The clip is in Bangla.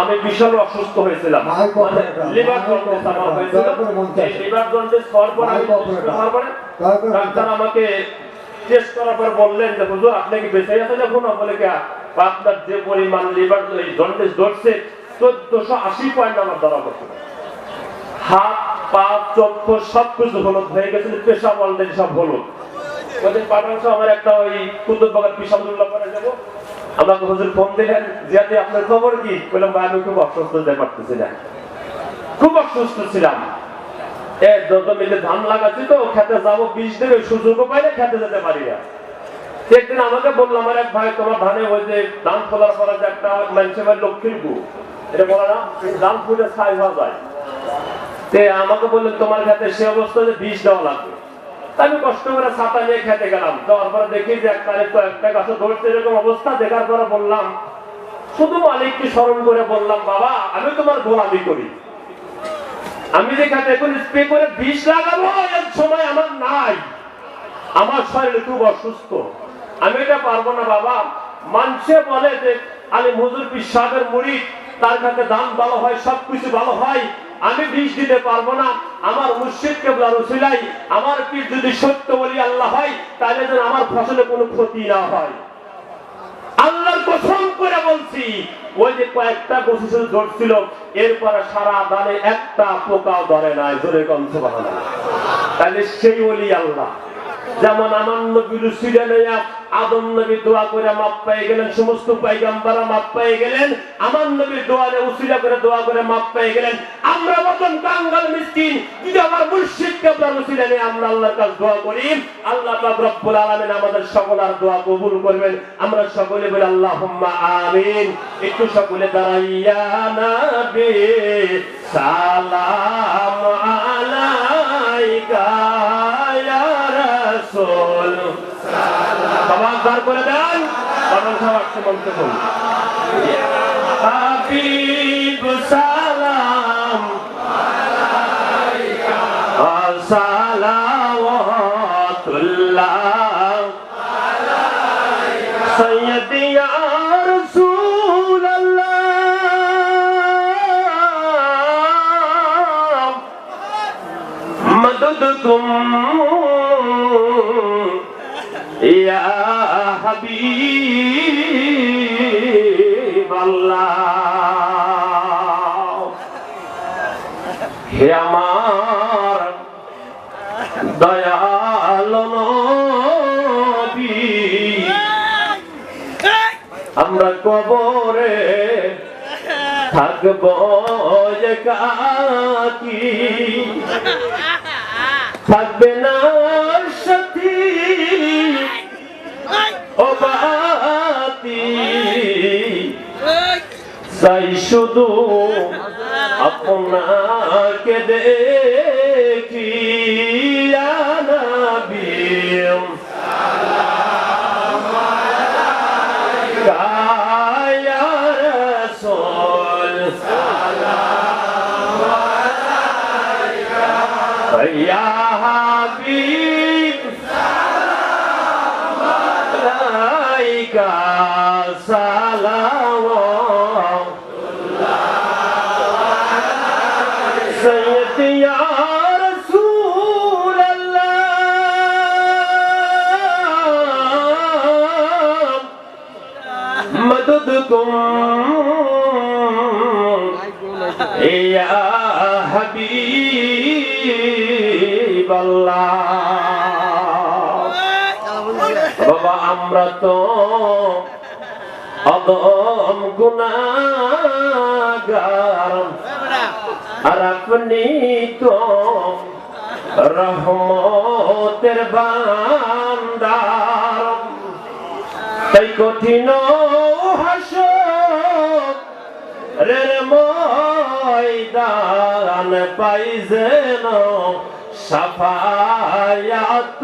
আমি বিশাল অসুস্থ হয়েছিলাম। মানে লিভার জন্ডিস আমার হয়েছিল। লিভার জন্ডিস হওয়ার পর আমি পরে ডাক্তার আমাকে টেস্ট করার পর বললেন যে হুজুর আপনি কি বেঁচে আছেন এখন? বলে কি আপনার যে পরিমাণ লিভার জন্ডিস ধরছে চোদ্দশো আশি পয়েন্ট আমার ধরা পড়ছে। হাত পা চক্ষু সব কিছু হলুদ হয়ে গেছে পেশাব অলরেডি সব হলুদ। ওদের পাঠান আমার একটা ওই কুতুব বাগান পিসাবুল্লাহ করে যাব। আমাকে হুজুর ফোন দিলেন, জিয়াদি, আপনার খবর কি? বললাম ভাই, আমি খুব অসুস্থ যেতে খুব অসুস্থ ছিলাম। এ জমিতে ধান লাগাচ্ছি তো, খেতে সুযোগও পাইলে খেতে যেতে পারি না। একদিন আমাকে বলল, আমার এক ভাই, তোমার ধানে ওই যে ধান পরে যে একটা বাড়ি লক্ষ্মীর গু, এটা বলে না, ধান ছাই হওয়া যায়। তে আমাকে বললেন, তোমার খেতে সে অবস্থা যে বিষ দেওয়া লাগবে। আমি কষ্ট করে ছাতা নিয়ে খেতে গেলাম। যাওয়ার পরে দেখি যে একটা একটু একটা গাছে ধরছে, এরকম অবস্থা দেখার পরে বললাম, শুধু মালিককে স্মরণ করে বললাম, বাবা, আমি তোমার গোলামি করি। আমি যে খেতে এখন স্প্রে করে বিষ লাগাবো, এর সময় আমার নাই। আমার শরীর খুব অসুস্থ। আমি এটা পারব না, বাবা। মানুষে বলে যে, আলী মজুর পিসাবের মুড়ি, তার কাছে দাম ভালো হয়, সবকিছু ভালো হয়, আমি বিষ দিতে পারব না। আমার মুর্শিদ কেবলা রসুলাই, আমার পীর যদি সত্য বলি আল্লাহ হয়, তাহলে যেন আমার ফসলে কোনো ক্ষতি না হয়। আল্লাহর কসম করে বলছি, ওই যে কয়েকটা গোসু শুধু ধরছিল, এরপরে সারা দানে একটা পোকাও ধরে নাই ধরে কমছে তাহলে সেই বলি আল্লাহ। যেমন আমার নবী রুসিলে নেয়া আদম নবী দোয়া করে মাপ পেয়ে গেলেন, সমস্ত পাইগাম্বারা মাপ পেয়ে গেলেন আমার নবী দোয়ারে উসিলা করে দোয়া করে মাপ পেয়ে গেলেন। আমরা মতন কাঙ্গাল মিসকিন যদি আমার মুর্শিদ কেবলা রুসিলে নিয়ে আমরা আল্লাহর কাছে দোয়া করি? আল্লাহ পাক রব্বুল আলামিন আমাদের সকলের দোয়া কবুল করবেন। আমরা সকলে বলি, আল্লাহুম্মা আমিন। একটু সকলে দাঁড়াইয়া, নবী সালাম আলাইকা দাঁড় করে দেন। মন্ত্র করুন হাবিব সালাম। সালাওয়াতুল্লাহ। সৈয়দি রাসূলুল্লাহ। হাবিবাল্লাহ। হে আমার দয়াল নবী আমরা কবরে থাকব কাকি। থাকবে না ও বাতি চাই শুধু আপনাকে দেখি আনাবিম কায়া বাবা, আমরা তো অদম গুনাগার আর আপনি তো রহমতের বান্দার। তাই কঠিন হাসর রে ময়দান পাই যেন